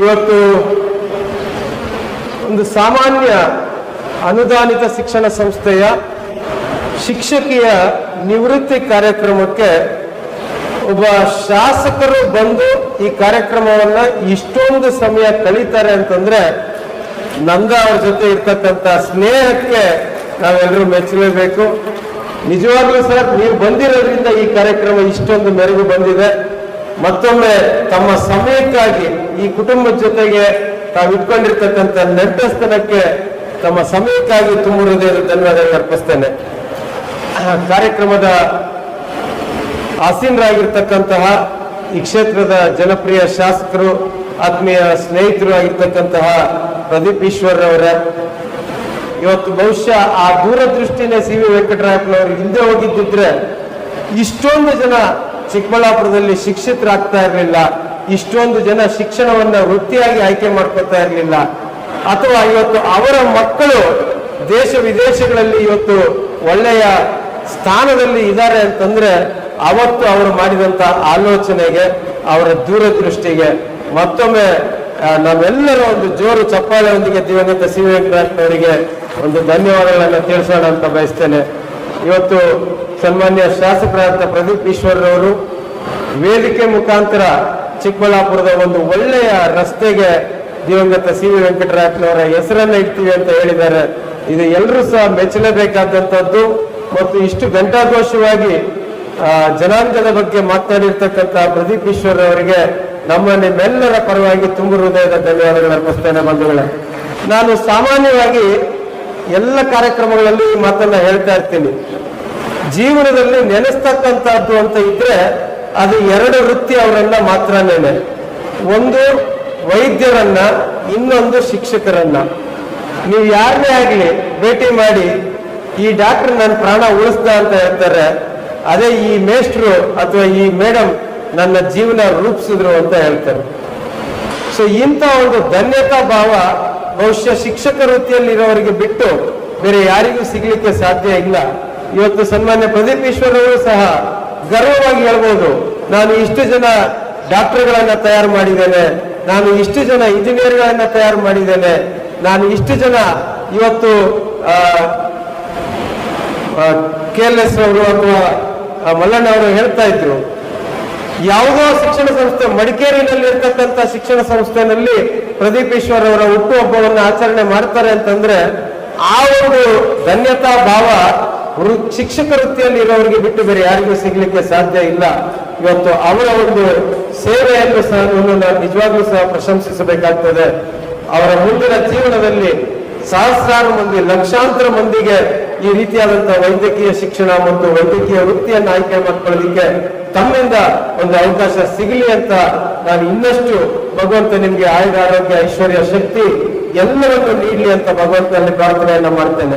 ಇವತ್ತು ಒಂದು ಸಾಮಾನ್ಯ ಅನುದಾನಿತ ಶಿಕ್ಷಣ ಸಂಸ್ಥೆಯ ಶಿಕ್ಷಕಿಯ ನಿವೃತ್ತಿ ಕಾರ್ಯಕ್ರಮಕ್ಕೆ ಒಬ್ಬ ಶಾಸಕರು ಬಂದು ಈ ಕಾರ್ಯಕ್ರಮವನ್ನ ಇಷ್ಟೊಂದು ಸಮಯ ಕಳೀತಾರೆ ಅಂತಂದ್ರೆ ನಂದ ಅವ್ರ ಜೊತೆ ಇರ್ತಕ್ಕಂಥ ಸ್ನೇಹಕ್ಕೆ ನಾವೆಲ್ಲರೂ ಮೆಚ್ಚಲೇಬೇಕು. ನಿಜವಾಗ್ಲೂ ಸರ್, ನೀವು ಬಂದಿರೋದ್ರಿಂದ ಈ ಕಾರ್ಯಕ್ರಮ ಇಷ್ಟೊಂದು ಮೆರುಗು ಬಂದಿದೆ. ಮತ್ತೊಮ್ಮೆ ತಮ್ಮ ಸಮಯಕ್ಕಾಗಿ ಈ ಕುಟುಂಬದ ಜೊತೆಗೆ ತಾವು ಇಟ್ಕೊಂಡಿರ್ತಕ್ಕಂಥ ನೆಟ್ಟಸ್ತನಕ್ಕೆ ತಮ್ಮ ಸಮಯಕ್ಕಾಗಿ ತುಂಬ ಹೃದಯದ ಧನ್ಯವಾದ ಅರ್ಪಿಸ್ತೇನೆ. ಕಾರ್ಯಕ್ರಮದ ಆಸೀನರಾಗಿರ್ತಕ್ಕಂತಹ ಈ ಕ್ಷೇತ್ರದ ಜನಪ್ರಿಯ ಶಾಸಕರು, ಆತ್ಮೀಯ ಸ್ನೇಹಿತರು ಆಗಿರ್ತಕ್ಕಂತಹ ಪ್ರದೀಪ್ ಈಶ್ವರ್ ಅವರ ಇವತ್ತು ಬಹುಶಃ ಆ ದೂರದೃಷ್ಟಿನೇ ಸಿ ವಿ ವೆಂಕಟರಾಯಪ್ಪನವರು ಹಿಂದೆ ಹೋಗಿದ್ದಿದ್ರೆ ಇಷ್ಟೊಂದು ಜನ ಚಿಕ್ಕಬಳ್ಳಾಪುರದಲ್ಲಿ ಶಿಕ್ಷಿತರಾಗ್ತಾ ಇರಲಿಲ್ಲ. ಇಷ್ಟೊಂದು ಜನ ಶಿಕ್ಷಣವನ್ನ ವೃತ್ತಿಯಾಗಿ ಆಯ್ಕೆ ಮಾಡ್ಕೊತಾ ಇರಲಿಲ್ಲ. ಅಥವಾ ಇವತ್ತು ಅವರ ಮಕ್ಕಳು ದೇಶ ವಿದೇಶಗಳಲ್ಲಿ ಇವತ್ತು ಒಳ್ಳೆಯ ಸ್ಥಾನದಲ್ಲಿ ಇದ್ದಾರೆ ಅಂತಂದ್ರೆ ಅವತ್ತು ಅವರು ಮಾಡಿದಂತ ಆಲೋಚನೆಗೆ, ಅವರ ದೂರದೃಷ್ಟಿಗೆ, ಮತ್ತೊಮ್ಮೆ ನಾವೆಲ್ಲರೂ ಒಂದು ಜೋರು ಚಪ್ಪಾಳೆಯೊಂದಿಗೆ ದಿವಂಗತ ಸಿ ಅವರಿಗೆ ಒಂದು ಧನ್ಯವಾದಗಳನ್ನು ತಿಳಿಸೋಣ ಅಂತ ಬಯಸ್ತೇನೆ. ಇವತ್ತು ಸನ್ಮಾನ್ಯ ಶಾಸಕರಾದ ಪ್ರದೀಪ್ ಈಶ್ವರ್ರವರು ವೇದಿಕೆ ಮುಖಾಂತರ ಚಿಕ್ಕಬಳ್ಳಾಪುರದ ಒಂದು ಒಳ್ಳೆಯ ರಸ್ತೆಗೆ ದಿವಂಗತ ಸಿ ವಿ ವೆಂಕಟರಾಯಪ್ಪನವರ ಹೆಸರನ್ನ ಇಡ್ತೀವಿ ಅಂತ ಹೇಳಿದ್ದಾರೆ. ಇದು ಎಲ್ಲರೂ ಸಹ ಮೆಚ್ಚಲೇಬೇಕಾದಂಥದ್ದು ಮತ್ತು ಇಷ್ಟು ಘಂಟಾಘೋಷವಾಗಿ ಜನಾಂಗದ ಬಗ್ಗೆ ಮಾತನಾಡಿರ್ತಕ್ಕಂಥ ಪ್ರದೀಪ್ ಈಶ್ವರ್ ಅವರಿಗೆ ನಮ್ಮ ನಿಮ್ಮೆಲ್ಲರ ಪರವಾಗಿ ತುಂಬ ಹೃದಯದ ಧನ್ಯವಾದಗಳು ಅರ್ಪಿಸ್ತೇನೆ ಬಂಧುಗಳೇ. ನಾನು ಸಾಮಾನ್ಯವಾಗಿ ಎಲ್ಲ ಕಾರ್ಯಕ್ರಮಗಳಲ್ಲಿ ಈ ಮಾತನ್ನ ಹೇಳ್ತಾ ಇರ್ತೀನಿ. ಜೀವನದಲ್ಲಿ ನೆನೆಸ್ತಕ್ಕಂಥದ್ದು ಅಂತ ಇದ್ರೆ ಅದು ಎರಡು ವೃತ್ತಿ ಅವರನ್ನ ಮಾತ್ರನೇನೆ. ಒಂದು ವೈದ್ಯರನ್ನ ಇನ್ನೊಂದು ಶಿಕ್ಷಕರನ್ನ. ನೀವು ಯಾರನ್ನೇ ಆಗಲಿ ಭೇಟಿ ಮಾಡಿ, ಈ ಡಾಕ್ಟರ್ ನನ್ನ ಪ್ರಾಣ ಉಳಿಸ್ದ ಅಂತ ಹೇಳ್ತಾರೆ, ಅದೇ ಈ ಮೇಷ್ಟ್ರು ಅಥವಾ ಈ ಮೇಡಮ್ ನನ್ನ ಜೀವನ ರೂಪಿಸಿದ್ರು ಅಂತ ಹೇಳ್ತಾರೆ. ಸೊ ಇಂಥ ಒಂದು ಧನ್ಯತಾ ಭಾವ ಬಹುಶಃ ಶಿಕ್ಷಕ ವೃತ್ತಿಯಲ್ಲಿ ಇರೋರಿಗೆ ಬಿಟ್ಟು ಬೇರೆ ಯಾರಿಗೂ ಸಿಗ್ಲಿಕ್ಕೆ ಸಾಧ್ಯ ಇಲ್ಲ. ಇವತ್ತು ಸನ್ಮಾನ್ಯ ಪ್ರದೀಪ್ ಈಶ್ವರ್ ಅವರು ಸಹ ಗರ್ವವಾಗಿ ಹೇಳ್ಬೋದು, ನಾನು ಇಷ್ಟು ಜನ ಡಾಕ್ಟರ್ಗಳನ್ನ ತಯಾರು ಮಾಡಿದ್ದೇನೆ, ನಾನು ಇಷ್ಟು ಜನ ಇಂಜಿನಿಯರ್ಗಳನ್ನ ತಯಾರು ಮಾಡಿದ್ದೇನೆ, ನಾನು ಇಷ್ಟು ಜನ ಇವತ್ತು ಕೆ ಎಲ್ ಎಸ್ ಅವರು ಅಥವಾ ಮಲ್ಲಣ್ಣ ಅವರು ಹೇಳ್ತಾ ಇದ್ರು, ಯಾವುದೋ ಶಿಕ್ಷಣ ಸಂಸ್ಥೆ, ಮಡಿಕೇರಿನಲ್ಲಿ ಇರ್ತಕ್ಕಂಥ ಶಿಕ್ಷಣ ಸಂಸ್ಥೆನಲ್ಲಿ ಪ್ರದೀಪ್ ಈಶ್ವರ್ ಅವರ ಹುಟ್ಟುಹಬ್ಬವನ್ನು ಆಚರಣೆ ಮಾಡ್ತಾರೆ ಅಂತಂದ್ರೆ, ಆ ಒಂದು ಧನ್ಯತಾ ಭಾವ ಶಿಕ್ಷಕ ವೃತ್ತಿಯಲ್ಲಿ ಇರೋರಿಗೆ ಬಿಟ್ಟು ಬೇರೆ ಯಾರಿಗೂ ಸಿಗ್ಲಿಕ್ಕೆ ಸಾಧ್ಯ ಇಲ್ಲ. ಇವತ್ತು ಅವರ ಒಂದು ಸೇವೆಯನ್ನು ಸಹ ನಿಜವಾಗ್ಲೂ ಸಹ ಪ್ರಶಂಸಿಸಬೇಕಾಗ್ತದೆ. ಅವರ ಮುಂದಿನ ಜೀವನದಲ್ಲಿ ಸಹಸ್ರಾರು ಮಂದಿ, ಲಕ್ಷಾಂತರ ಮಂದಿಗೆ ಈ ರೀತಿಯಾದಂತಹ ವೈದ್ಯಕೀಯ ಶಿಕ್ಷಣ ಮತ್ತು ವೈದ್ಯಕೀಯ ವೃತ್ತಿಯನ್ನು ಆಯ್ಕೆ ಮಾಡ್ಕೊಳ್ಳಲಿಕ್ಕೆ ತಮ್ಮಿಂದ ಒಂದು ಅವಕಾಶ ಸಿಗಲಿ ಅಂತ ನಾನು ಇನ್ನಷ್ಟು ಭಗವಂತ ನಿಮ್ಗೆ ಆಯುಧ, ಆರೋಗ್ಯ, ಐಶ್ವರ್ಯ, ಶಕ್ತಿ ಎಲ್ಲವನ್ನು ನೀಡಲಿ ಅಂತ ಭಗವಂತನಲ್ಲಿ ಪ್ರಾರ್ಥನೆಯನ್ನ ಮಾಡ್ತೇನೆ.